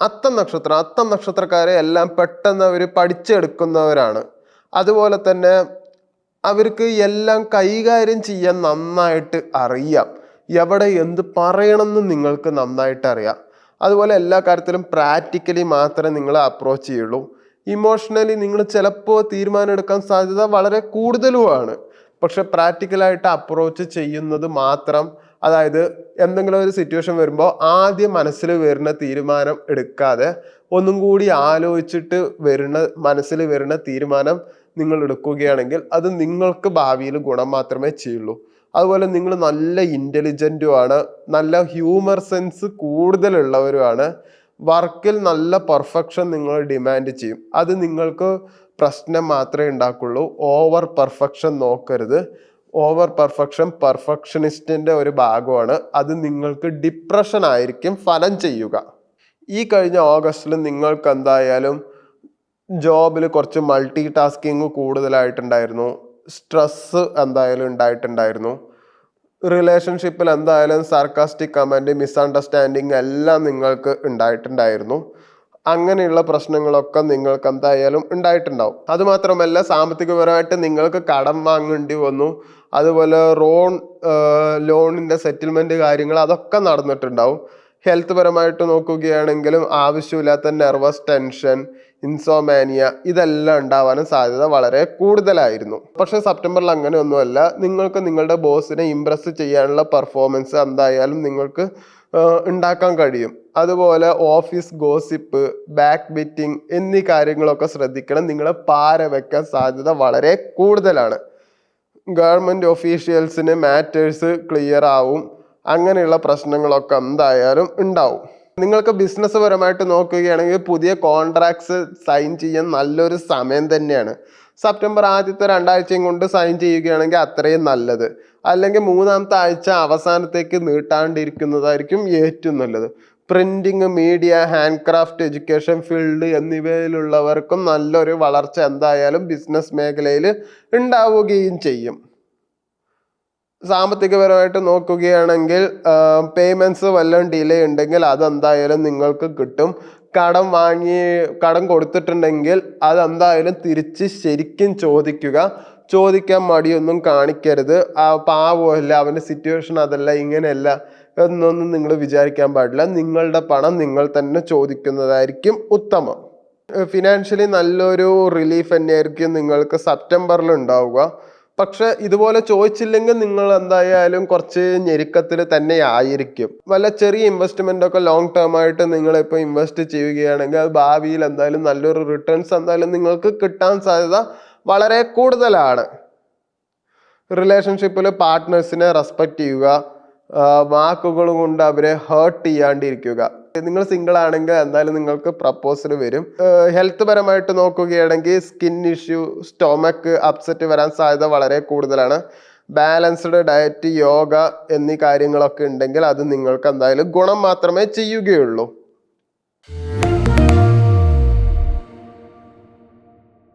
അത്തം നക്ഷത്രം അത്തം നക്ഷത്രക്കാരെ എല്ലാം പെട്ടെന്ന് അവർ പഠിച്ചെടുക്കുന്നവരാണ്. അതുപോലെ തന്നെ അവർക്ക് എല്ലാം കൈകാര്യം ചെയ്യാൻ നന്നായിട്ട് അറിയാം. എവിടെ എന്ത് പറയണമെന്ന് നിങ്ങൾക്ക് നന്നായിട്ട് അറിയാം. അതുപോലെ എല്ലാ കാര്യത്തിലും പ്രാക്ടിക്കലി മാത്രമേ നിങ്ങൾ അപ്രോച്ച് ചെയ്യുള്ളൂ. ഇമോഷണലി നിങ്ങൾ ചിലപ്പോൾ തീരുമാനം എടുക്കാൻ സാധ്യത വളരെ കൂടുതലുമാണ്. പക്ഷെ പ്രാക്ടിക്കലായിട്ട് അപ്രോച്ച് ചെയ്യുന്നത് മാത്രം അതായത് എന്തെങ്കിലും ഒരു സിറ്റുവേഷൻ വരുമ്പോൾ ആദ്യം മനസ്സിൽ വരുന്ന തീരുമാനം എടുക്കാതെ ഒന്നും കൂടി ആലോചിച്ചിട്ട് വരുന്ന മനസ്സിൽ വരുന്ന തീരുമാനം നിങ്ങൾ എടുക്കുകയാണെങ്കിൽ അത് നിങ്ങൾക്ക് ഭാവിയിൽ ഗുണം മാത്രമേ ചെയ്യുള്ളൂ. അതുപോലെ നിങ്ങൾ നല്ല ഇന്റലിജന്റും ആണ് നല്ല ഹ്യൂമർ സെൻസ് കൂടുതലുള്ളവരുമാണ്. വർക്കിൽ നല്ല പെർഫെക്ഷൻ നിങ്ങൾ ഡിമാൻഡ് ചെയ്യും. അത് നിങ്ങൾക്ക് പ്രശ്നം മാത്രമേ ഉണ്ടാക്കുള്ളൂ. ഓവർ പെർഫെക്ഷൻ നോക്കരുത്. ഓവർ പെർഫെക്ഷൻ പെർഫെക്ഷനിസ്റ്റിന്റെ ഒരു ഭാഗമാണ്. അത് നിങ്ങൾക്ക് ഡിപ്രഷൻ ആയിരിക്കും ഫലം ചെയ്യുക. ഈ കഴിഞ്ഞ ഓഗസ്റ്റിൽ നിങ്ങൾക്ക് എന്തായാലും ജോബിൽ കുറച്ച് മൾട്ടി ടാസ്കിങ് കൂടുതലായിട്ടുണ്ടായിരുന്നു. സ്ട്രെസ് എന്തായാലും ഉണ്ടായിട്ടുണ്ടായിരുന്നു. റിലേഷൻഷിപ്പിൽ എന്തായാലും സർക്കാസ്റ്റിക് കമന്റ് മിസ്അണ്ടർസ്റ്റാൻഡിങ് എല്ലാം നിങ്ങൾക്ക് ഉണ്ടായിട്ടുണ്ടായിരുന്നു. അങ്ങനെയുള്ള പ്രശ്നങ്ങളൊക്കെ നിങ്ങൾക്ക് എന്തായാലും ഉണ്ടായിട്ടുണ്ടാവും. അതുമാത്രമല്ല സാമ്പത്തികപരമായിട്ട് നിങ്ങൾക്ക് കടം വാങ്ങേണ്ടി വന്നു. അതുപോലെ റോൺ ലോണിന്റെ സെറ്റിൽമെന്റ് കാര്യങ്ങൾ അതൊക്കെ നടന്നിട്ടുണ്ടാവും. ഹെൽത്ത് പരമായിട്ട് നോക്കുകയാണെങ്കിലും ആവശ്യമില്ലാത്ത നെർവസ് ടെൻഷൻ ഇൻസോമാനിയ ഇതെല്ലാം ഉണ്ടാവാനും സാധ്യത വളരെ കൂടുതലായിരുന്നു. പക്ഷേ സെപ്റ്റംബറിൽ അങ്ങനെയൊന്നുമല്ല. നിങ്ങൾക്ക് നിങ്ങളുടെ ബോസിനെ ഇംപ്രസ് ചെയ്യാനുള്ള പെർഫോമൻസ് എന്തായാലും നിങ്ങൾക്ക് ഉണ്ടാക്കാൻ കഴിയും. അതുപോലെ ഓഫീസ് ഗോസിപ്പ് ബാക്ക് ബിറ്റിംഗ് എന്നീ കാര്യങ്ങളൊക്കെ ശ്രദ്ധിക്കണം. നിങ്ങളെ പാര വെക്കാൻ സാധ്യത വളരെ കൂടുതലാണ്. ഗവൺമെന്റ് ഒഫീഷ്യൽസിന് മാറ്റേഴ്സ് ക്ലിയർ ആവും. അങ്ങനെയുള്ള പ്രശ്നങ്ങളൊക്കെ എന്തായാലും ഉണ്ടാവും. നിങ്ങൾക്ക് ബിസിനസ് പരമായിട്ട് നോക്കുകയാണെങ്കിൽ പുതിയ കോൺട്രാക്ട്സ് സൈൻ ചെയ്യാൻ നല്ലൊരു സമയം തന്നെയാണ്. സെപ്റ്റംബർ ആദ്യത്തെ രണ്ടാഴ്ചയും കൊണ്ട് സൈൻ ചെയ്യുകയാണെങ്കിൽ അത്രയും നല്ലത്. അല്ലെങ്കിൽ മൂന്നാമത്തെ ആഴ്ച അവസാനത്തേക്ക് നീട്ടാണ്ടിരിക്കുന്നതായിരിക്കും ഏറ്റവും നല്ലത്. Printing media hand craft education field എന്നിവയിലുള്ളവർക്കും നല്ലൊരു വളർച്ച എന്തായാലും ബിസിനസ് മേഖലയിൽ ഉണ്ടാവുകയും ചെയ്യും. സാമ്പത്തികപരമായിട്ട് നോക്കുകയാണെങ്കിൽ പേയ്മെന്റ്സ് വല്ലതും ഡിലേ ഉണ്ടെങ്കിൽ അതെന്തായാലും നിങ്ങൾക്ക് കിട്ടും. കടം വാങ്ങി കടം കൊടുത്തിട്ടുണ്ടെങ്കിൽ അതെന്തായാലും തിരിച്ച് ശരിക്കും ചോദിക്കുക. ചോദിക്കാൻ മടിയൊന്നും കാണിക്കരുത്. ആ പാവമല്ല അവന്റെ സിറ്റുവേഷൻ അതല്ല ഇങ്ങനെയല്ല എന്നൊന്നും നിങ്ങൾ വിചാരിക്കാൻ പാടില്ല. നിങ്ങളുടെ പണം നിങ്ങൾ തന്നെ ചോദിക്കുന്നതായിരിക്കും ഉത്തമം. ഫിനാൻഷ്യലി നല്ലൊരു റിലീഫ് തന്നെയായിരിക്കും നിങ്ങൾക്ക് സെപ്റ്റംബറിൽ ഉണ്ടാവുക. പക്ഷെ ഇതുപോലെ ചോദിച്ചില്ലെങ്കിൽ നിങ്ങൾ എന്തായാലും കുറച്ച് ഞെരുക്കത്തിൽ തന്നെ ആയിരിക്കും വല്ല ചെറിയ ഇൻവെസ്റ്റ്മെന്റ് ഒക്കെ ലോങ് ടേം ആയിട്ട് നിങ്ങൾ ഇപ്പോൾ ഇൻവെസ്റ്റ് ചെയ്യുകയാണെങ്കിൽ അത് ഭാവിയിൽ എന്തായാലും നല്ലൊരു റിട്ടേൺസ് എന്തായാലും നിങ്ങൾക്ക് കിട്ടാൻ സാധ്യത വളരെ കൂടുതലാണ്. റിലേഷൻഷിപ്പിൽ പാർട്ട്നേഴ്സിനെ റെസ്പെക്റ്റ് ചെയ്യുക വാക്കുകൾ കൊണ്ട് അവരെ ഹേർട്ട് ചെയ്യാണ്ടിരിക്കുക. നിങ്ങൾ സിംഗിൾ ആണെങ്കിൽ എന്തായാലും നിങ്ങൾക്ക് പ്രപ്പോസൽ വരും. ഹെൽത്ത് പരമായിട്ട് നോക്കുകയാണെങ്കിൽ സ്കിൻ ഇഷ്യൂ സ്റ്റൊമക്ക് അപ്സെറ്റ് വരാൻ സാധ്യത വളരെ കൂടുതലാണ്. ബാലൻസ്ഡ് ഡയറ്റ് യോഗ എന്നീ കാര്യങ്ങളൊക്കെ ഉണ്ടെങ്കിൽ അത് നിങ്ങൾക്ക് എന്തായാലും ഗുണം മാത്രമേ ചെയ്യുകയുള്ളൂ.